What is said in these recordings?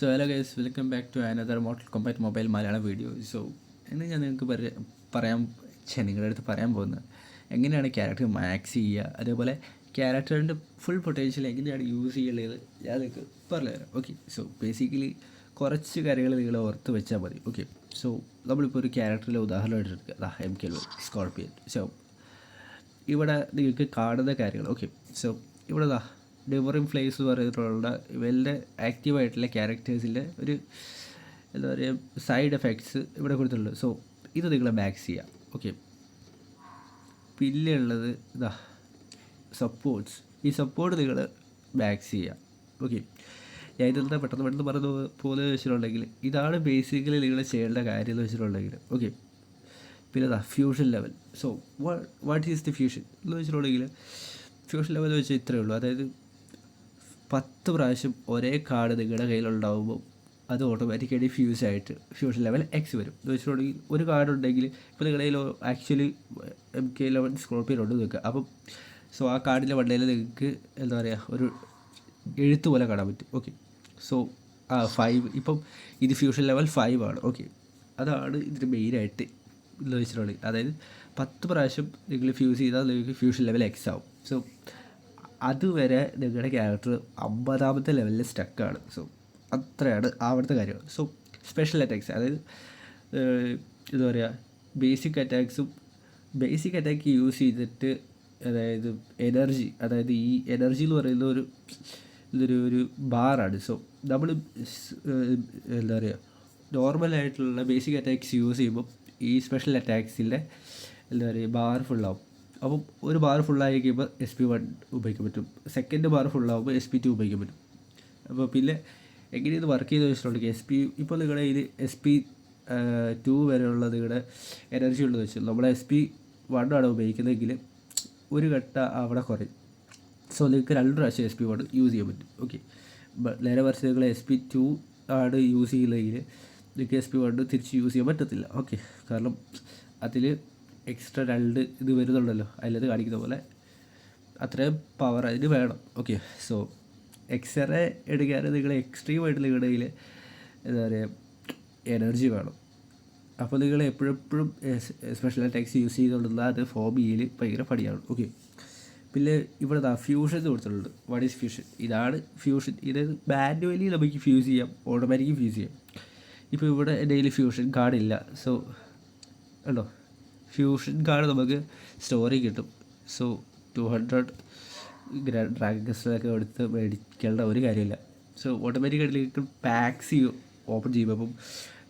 So hello guys welcome back to another Mortal Kombat mobile Malayalam video so ഇന്ന് ഞാൻ നിങ്ങൾക്ക് പറ- പറയാൻ ഛെ, നിങ്ങളുടെ അടുത്ത് പറയാൻ പോകുന്നത് എങ്ങനെയാണ് ക്യാരക്ടർ മാക്സ് ചെയ്യുക? അതേപോലെ ക്യാരക്ടറിന്റെ ഫുൾ പൊട്ടൻഷ്യൽ എങ്ങനെയാണ് യൂസ് ചെയ്യുള്ളത് ഞാൻ നിങ്ങൾക്ക് പറഞ്ഞുതരാം. ഓക്കെ സോ ബേസിക്കലി കുറച്ച് കാര്യങ്ങൾ നിങ്ങൾ ഓർത്ത് വെച്ചാൽ മതി. ഓക്കെ സോ നമ്മളിപ്പോൾ ഒരു ക്യാരക്ടറിലെ ഉദാഹരണം എടുത്തെടുക്കുക അതാ എം കെ സ്കോർപ്പിയൻ സോ ഇവിടെ നിങ്ങൾക്ക് കാണുന്ന കാര്യങ്ങൾ. ഓക്കെ സോ ഇവിടെ ദാ ഡിവറിങ് ഫ്ലേസ് പറഞ്ഞിട്ടുള്ള ഇവരുടെ ആക്റ്റീവായിട്ടുള്ള ക്യാരക്ടേഴ്സിന്റെ ഒരു എന്താ പറയുക സൈഡ് എഫക്ട്സ് ഇവിടെ കൊടുത്തിട്ടുണ്ട്. സോ ഇത് നിങ്ങൾ മാക്സ് ചെയ്യാം. ഓക്കെ പിന്നെ ഉള്ളത് ഇതാ സപ്പോർട്ട്സ് ഈ സപ്പോർട്ട് നിങ്ങൾ മാക്സ് ചെയ്യാം. ഓക്കെ ഞാൻ ഇതെന്താ പെട്ടെന്ന് പെട്ടെന്ന് പറഞ്ഞു പോകുന്നത് വെച്ചിട്ടുണ്ടെങ്കിൽ ഇതാണ് ബേസിക്കലി നിങ്ങൾ ചെയ്യേണ്ട കാര്യം എന്ന് വെച്ചിട്ടുണ്ടെങ്കിൽ. ഓക്കെ പിന്നെ അതാ fusion level so what is the fusion എന്ന് വെച്ചിട്ടുണ്ടെങ്കിൽ ഫ്യൂഷൻ ലെവൽ വെച്ചാൽ ഇത്രയേ ഉള്ളൂ. അതായത് പത്ത് പ്രാവശ്യം ഒരേ കാർഡ് നിങ്ങളുടെ കയ്യിലുണ്ടാവുമ്പോൾ അത് ഓട്ടോമാറ്റിക്കായിട്ട് ഫ്യൂസ് ആയിട്ട് ഫ്യൂഷൻ ലെവൽ എക്സ് വരും. എന്ന് വെച്ചിട്ടുണ്ടെങ്കിൽ ഒരു കാർഡ് ഉണ്ടെങ്കിൽ ഇപ്പോൾ നിങ്ങളുടെ കയ്യിൽ actually M K eleven scorpion ഉണ്ട് നിൽക്കുക അപ്പം സോ ആ കാർഡിന്റെ വണ്ടയിൽ നിങ്ങൾക്ക് എന്താ പറയുക ഒരു എഴുത്ത് പോലെ കാണാൻ പറ്റും. ഓക്കെ സോ ആ ഫൈവ് ഇപ്പം ഇത് ഫ്യൂഷൻ ലെവൽ ഫൈവ് ആണ്. ഓക്കെ അതാണ് ഇതിന് മെയിനായിട്ട് എന്ന് വെച്ചിട്ടുണ്ടെങ്കിൽ അതായത് പത്ത് പ്രാവശ്യം നിങ്ങൾ ഫ്യൂസ് ചെയ്താൽ നിങ്ങൾക്ക് ഫ്യൂഷൻ ലെവൽ എക്സ് ആവും. സോ അതുവരെ നിങ്ങളുടെ ക്യാരക്ടർ അമ്പതാമത്തെ ലെവലിൽ സ്റ്റക്കാണ് സോ അത്രയാണ് അവിടുത്തെ കാര്യം. സോ സ്പെഷ്യൽ അറ്റാക്സ് അതായത് എന്താ പറയുക ബേസിക് അറ്റാക്സും ബേസിക് അറ്റാക്ക് യൂസ് ചെയ്തിട്ട് അതായത് എനർജി അതായത് ഈ എനർജി എന്ന് പറയുന്ന ഒരു ഇതൊരു ഒരു ബാറാണ് സോ നമ്മൾ എന്താ പറയുക നോർമലായിട്ടുള്ള ബേസിക് അറ്റാക്സ് യൂസ് ചെയ്യുമ്പോൾ ഈ സ്പെഷ്യൽ അറ്റാക്സിന്റെ എന്താ പറയുക ബാർ ഫുള്ളാവും അപ്പം ഒരു ബാർ ഫുള്ളായി കഴിയുമ്പോൾ എസ് പി വൺ ഉപയോഗിക്കാൻ പറ്റും. സെക്കൻഡ് ബാർ ഫുള്ളാകുമ്പോൾ എസ് പി ടു ഉപയോഗിക്കാൻ പറ്റും. അപ്പോൾ പിന്നെ എങ്ങനെ ഇത് വർക്ക് ചെയ്ത് വെച്ചിട്ടുണ്ടെങ്കിൽ എസ് പി ഇപ്പോൾ നിങ്ങളുടെ ഇതിൽ എസ് പി ടു വരെയുള്ള നിങ്ങളുടെ എനർജി ഉള്ളത് വെച്ചു നമ്മൾ എസ് പി വൺ ആണ് ഉപയോഗിക്കുന്നതെങ്കിൽ ഒരു ഘട്ട അവിടെ കുറയും. സോ നിങ്ങൾക്ക് രണ്ട് പ്രാവശ്യം എസ് പി വൺ യൂസ് ചെയ്യാൻ പറ്റും. ഓക്കെ നേരെ മറിച്ച് നിങ്ങൾ എസ് പി ടു ആണ് യൂസ് ചെയ്യുന്നതെങ്കിൽ നിങ്ങൾക്ക് എസ് പി വൺ തിരിച്ച് യൂസ് ചെയ്യാൻ പറ്റത്തില്ല. ഓക്കെ കാരണം അതിൽ എക്സ്ട്രാ രണ്ട് ഇത് വരുന്നുണ്ടല്ലോ. അതിലത് കാണിക്കുന്ന പോലെ അത്രയും പവർ അതിന് വേണം. ഓക്കെ സോ എക്സ്റേ എടുക്കാൻ നിങ്ങൾ എക്സ്ട്രീം ആയിട്ട് നിങ്ങളുടെ കയ്യിൽ എന്താ പറയുക എനർജി വേണം. അപ്പോൾ നിങ്ങൾ എപ്പോഴെപ്പോഴും സ്പെഷ്യൽ അറ്റാക്സ് യൂസ് ചെയ്തുകൊണ്ടുള്ള അത് ഫോം ചെയ്യൽ ഭയങ്കര പണിയാണ്. ഓക്കെ പിന്നെ ഇവിടെ ദാ ഫ്യൂഷൻ കൊടുത്തിട്ടുണ്ട്. വാട്ട് ഈസ് ഫ്യൂഷൻ ഇതാണ് ഫ്യൂഷൻ ഇത് മാനുവലി നമുക്ക് ഫ്യൂസ് ചെയ്യാം. ഓട്ടോമാറ്റിക്കലി ഫ്യൂസ് ചെയ്യാം. ഇപ്പോൾ ഇവിടെ എന്റെ കയ്യിൽ ഫ്യൂഷൻ കാർഡില്ല സോ ഉണ്ടോ ഫ്യൂഷൻ കാർഡ് നമുക്ക് സ്റ്റോറി കിട്ടും. സോ ടു ഹൺഡ്രഡ് ഡ്രാഗൺ ക്രിസ്റ്റലൊക്കെ എടുത്ത് മേടിക്കേണ്ട ഒരു കാര്യമില്ല. സോ ഓട്ടോമാറ്റിക്കായിട്ട് നിങ്ങൾക്ക് പാക്സി ഓപ്പൺ ചെയ്യുമ്പോൾ അപ്പം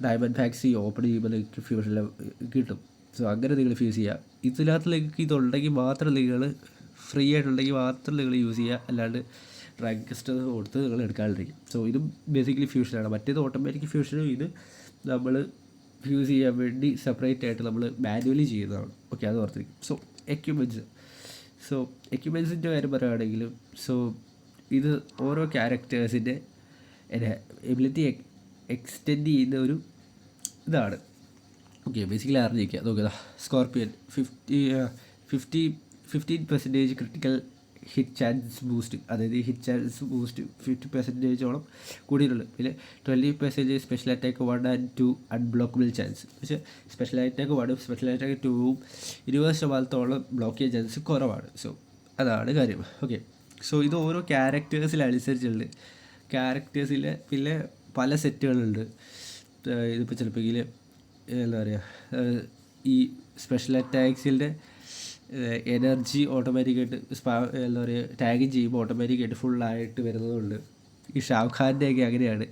ഡയമണ്ട് പാക്സി ഓപ്പൺ ചെയ്യുമ്പോൾ നിങ്ങൾക്ക് ഫ്യൂഷൻ കിട്ടും. സോ അങ്ങനെ നിങ്ങൾ ഫ്യൂസ് ചെയ്യുക ഇതിനകത്ത് നിങ്ങൾക്ക് ഇതുണ്ടെങ്കിൽ മാത്രം നിങ്ങൾ ഫ്രീ ആയിട്ടുണ്ടെങ്കിൽ മാത്രം നിങ്ങൾ യൂസ് ചെയ്യുക അല്ലാണ്ട് ഡ്രാഗൺ ക്രിസ്റ്റൽ കൊടുത്ത് നിങ്ങൾ എടുക്കാണ്ടിരിക്കും സോ ഇതും ബേസിക്കലി ഫ്യൂഷനാണ് മറ്റേത് ഓട്ടോമാറ്റിക് ഫ്യൂഷനും ഇത് നമ്മൾ ഫ്യൂസ് ചെയ്യാൻ വേണ്ടി സെപ്പറേറ്റ് ആയിട്ട് നമ്മൾ മാനുവലി ചെയ്യുന്നതാണ്. ഓക്കെ അത് ഓർത്തിരിക്കും. സോ എക്യുപ്മെന്റ്സ് സോ എക്യുപ്മെൻസിന്റെ കാര്യം പറയുകയാണെങ്കിൽ സോ ഇത് ഓരോ ക്യാരക്ടേഴ്സിന്റെ എബിലിറ്റി എക്സ്റ്റെൻഡ് ചെയ്യുന്ന ഒരു ഇതാണ്. ഓക്കെ ബേസിക്കലി അറിഞ്ഞിരിക്കുക. നോക്കുക scorpion fifty fifty fifteen percentage critical hit chance boost അതായത് ഹിറ്റ് ചാൻസ് ബൂസ്റ്റ് ഫിഫ്റ്റി പെർസെന്റേജോളം കൂടിയിട്ടുണ്ട്. പിന്നെ twenty percentage special attack one and two unblockable chance പക്ഷേ സ്പെഷ്യൽ അറ്റാക്ക് വണ്ണും സ്പെഷ്യൽ അറ്റാക്ക് ടൂവും ഇരുപത് ശതമാനത്തോളം ബ്ലോക്ക് ചെയ്യാൻ ചാൻസ് കുറവാണ്. സോ അതാണ് കാര്യം. ഓക്കെ സോ ഇത് ഓരോ ക്യാരക്ടേഴ്സിനനുസരിച്ചുണ്ട് ക്യാരക്ടേഴ്സിൽ പിന്നെ പല സെറ്റുകളുണ്ട് ഇതിപ്പോൾ ചിലപ്പോൾ എന്താ പറയുക ഈ സ്പെഷ്യൽ അറ്റാക്സിന്റെ എനർജി ഓട്ടോമാറ്റിക്കായിട്ട് സ്പാ എന്താ പറയുക ടാഗ് ചെയ്യുമ്പോൾ ഓട്ടോമാറ്റിക്കായിട്ട് ഫുള്ളായിട്ട് വരുന്നതുകൊണ്ട് ഈ ഷാവ് ഖാന്റെയൊക്കെ അങ്ങനെയാണ്.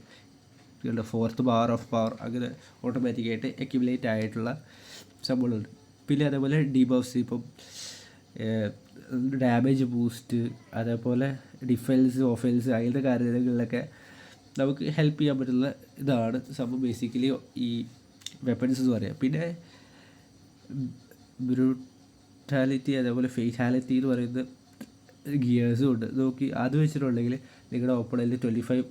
ഇവരുടെ ഫോർത്ത് പവർ ഓഫ് പവർ അങ്ങനെ ഓട്ടോമാറ്റിക്കായിട്ട് അക്യുമുലേറ്റ് ആയിട്ടുള്ള സംഭവങ്ങളുണ്ട്. പിന്നെ അതേപോലെ ഡിബോസ് ഇപ്പം ഡാമേജ് ബൂസ്റ്റ് അതേപോലെ ഡിഫെൻസ് ഓഫെൻസ് അങ്ങനത്തെ കാര്യങ്ങളിലൊക്കെ നമുക്ക് ഹെൽപ്പ് ചെയ്യാൻ പറ്റുന്ന ഇതാണ്. സംഭവം ബേസിക്കലി ഈ വെപ്പൺസ് എന്ന് പറയാം. പിന്നെ ബ്രൂട്ടാലിറ്റി അതേപോലെ ഫെയ്റ്റാലിറ്റി എന്ന് പറയുന്നത് ഗിയേഴ്സും ഉണ്ട്. നോക്കി അത് വെച്ചിട്ടുണ്ടെങ്കിൽ നിങ്ങളുടെ ഓപ്പണന്റ് ട്വന്റി ഫൈവ്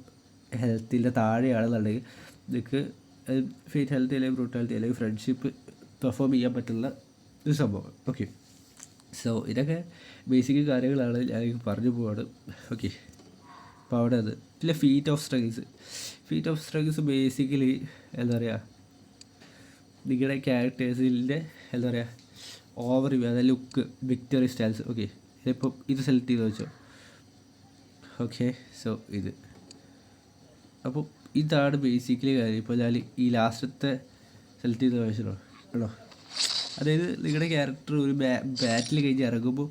ഹെൽത്തിന്റെ താഴെയാണെന്നുണ്ടെങ്കിൽ നിങ്ങൾക്ക് ഫെയ്റ്റ് ഹെൽത്തി അല്ലെങ്കിൽ ബ്രൂട്ടാലിറ്റി അല്ലെങ്കിൽ ഫ്രണ്ട്ഷിപ്പ് പെർഫോം ചെയ്യാൻ പറ്റുന്ന ഒരു സംഭവം. ഓക്കെ സോ ഇതൊക്കെ ബേസിക് കാര്യങ്ങളാണ് ഞാൻ പറഞ്ഞു പോവാണ്. ഓക്കെ അപ്പോൾ അവിടെ അത്. പിന്നെ feat of struggles feat of struggles basically എന്താ പറയുക നിങ്ങളുടെ ക്യാരക്ടേഴ്സിന്റെ എന്താ പറയുക ഓവർ വ്യൂ അതായത് ലുക്ക് വിക്ടറി സ്റ്റൈൽസ് ഓക്കെ ഇതിപ്പോൾ ഇത് സെലക്ട് ചെയ്ത് വെച്ചോ? ഓക്കെ സോ ഇത്. അപ്പോൾ ഇതാണ് ബേസിക്കലി കാര്യം. ഇപ്പോൾ ഞാൻ ഈ ലാസ്റ്റത്തെ സെലക്ട് ചെയ്ത് വെച്ചോ കേട്ടോ. അതായത് നിങ്ങളുടെ ക്യാരക്ടർ ഒരു ബാറ്റിൽ കഴിഞ്ഞ് ഇറങ്ങുമ്പോൾ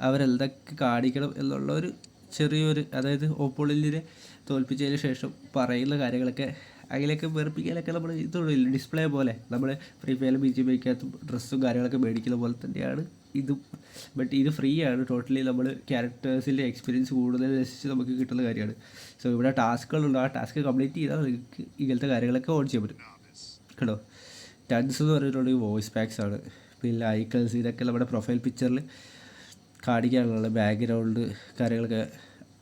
അവരെന്തൊക്കെ കാണിക്കണം എന്നുള്ള ഒരു ചെറിയൊരു അതായത് ഓപ്പോളിനെ തോൽപ്പിച്ചതിന് ശേഷം പറയുന്ന കാര്യങ്ങളൊക്കെ അതിലൊക്കെ വെറുപ്പിക്കാനൊക്കെ നമ്മൾ ഇതുള്ളൂ ഡിസ്പ്ലേ പോലെ. നമ്മൾ ഫ്രീ ഫയർ ബി ജി ബിക്കകത്ത് ഡ്രസ്സും കാര്യങ്ങളൊക്കെ മേടിക്കുന്ന പോലെ തന്നെയാണ് ഇത്. ബട്ട് ഇത് ഫ്രീ ആണ്. ടോട്ടലി നമ്മൾ ക്യാരക്ടേഴ്സിന്റെ എക്സ്പീരിയൻസ് കൂടുതൽ രസിച്ച് നമുക്ക് കിട്ടുന്ന കാര്യമാണ്. സോ ഇവിടെ ടാസ്കുകളുണ്ട് ആ ടാസ്ക് കംപ്ലീറ്റ് ചെയ്താൽ നിങ്ങൾക്ക് ഇങ്ങനത്തെ കാര്യങ്ങളൊക്കെ ഓൺ ചെയ്യാൻ പറ്റും. കേട്ടോ? ടൺസ് എന്ന് പറഞ്ഞിട്ടുണ്ടെങ്കിൽ വോയിസ് പാക്സ് ആണ്. പിന്നെ ഐക്കൺസ് ഇതൊക്കെ നമ്മുടെ പ്രൊഫൈൽ പിക്ചറിൽ കാണിക്കാനുള്ള ബാക്ക്ഗ്രൗണ്ട് കാര്യങ്ങളൊക്കെ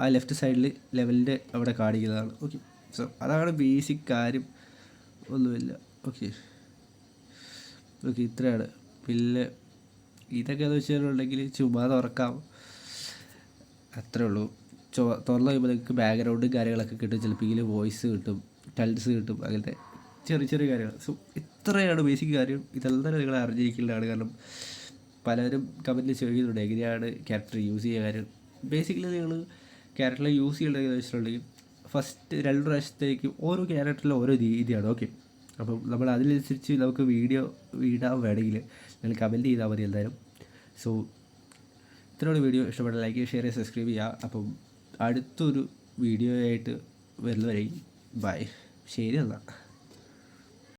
ആ ലെഫ്റ്റ് സൈഡിൽ ലെവലിന്റെ അവിടെ കാണിക്കുന്നതാണ്. ഓക്കെ സോ അതാണ് ബേസിക് കാര്യം ഒന്നുമില്ല. ഓക്കെ ഓക്കെ ഇത്രയാണ്. പിന്നെ ഇതൊക്കെ എന്ന് വെച്ചിട്ടുണ്ടെങ്കിൽ ചുമ്മാ തുറക്കാം അത്രേ ഉള്ളൂ. ചോ തുറന്നു കഴിയുമ്പോൾ നിങ്ങൾക്ക് ബാക്ക്ഗ്രൗണ്ടും കാര്യങ്ങളൊക്കെ കിട്ടും. ചിലപ്പോൾ വോയിസ് കിട്ടും ടൈൽസ് കിട്ടും അങ്ങനത്തെ ചെറിയ ചെറിയ കാര്യങ്ങൾ. സോ ഇത്രയാണ് ബേസിക് കാര്യം. ഇതെല്ലാം തന്നെ നിങ്ങൾ അറിഞ്ഞിരിക്കേണ്ടതാണ്. കാരണം പലരും കമന്റിൽ ചോദിക്കുന്നുണ്ട് എങ്ങനെയാണ് ക്യാരക്ടർ യൂസ് ചെയ്യുക കാര്യം. ബേസിക്കലി നിങ്ങൾ ക്യാരക്ടർ യൂസ് ചെയ്യേണ്ടതെന്ന് വെച്ചിട്ടുണ്ടെങ്കിൽ ഫസ്റ്റ് രണ്ട് പ്രാവശ്യത്തേക്ക് ഓരോ ക്യാരക്ടറിലും ഓരോ രീതിയാണ് ഓക്കെ അപ്പം നമ്മൾ അതിനനുസരിച്ച് നമുക്ക് വീഡിയോ ഇടാൻ വേണമെങ്കിൽ നിങ്ങൾ കമന്റ് ചെയ്താൽ മതി എന്തായാലും. സോ ഇത്രയുള്ള വീഡിയോ ഇഷ്ടപ്പെട്ട ലൈക്ക് ഷെയർ ചെയ്യുക സബ്സ്ക്രൈബ് ചെയ്യുക. അപ്പം അടുത്തൊരു വീഡിയോ ആയിട്ട് വരുന്നവരെയും ബൈ ശരി എന്നാൽ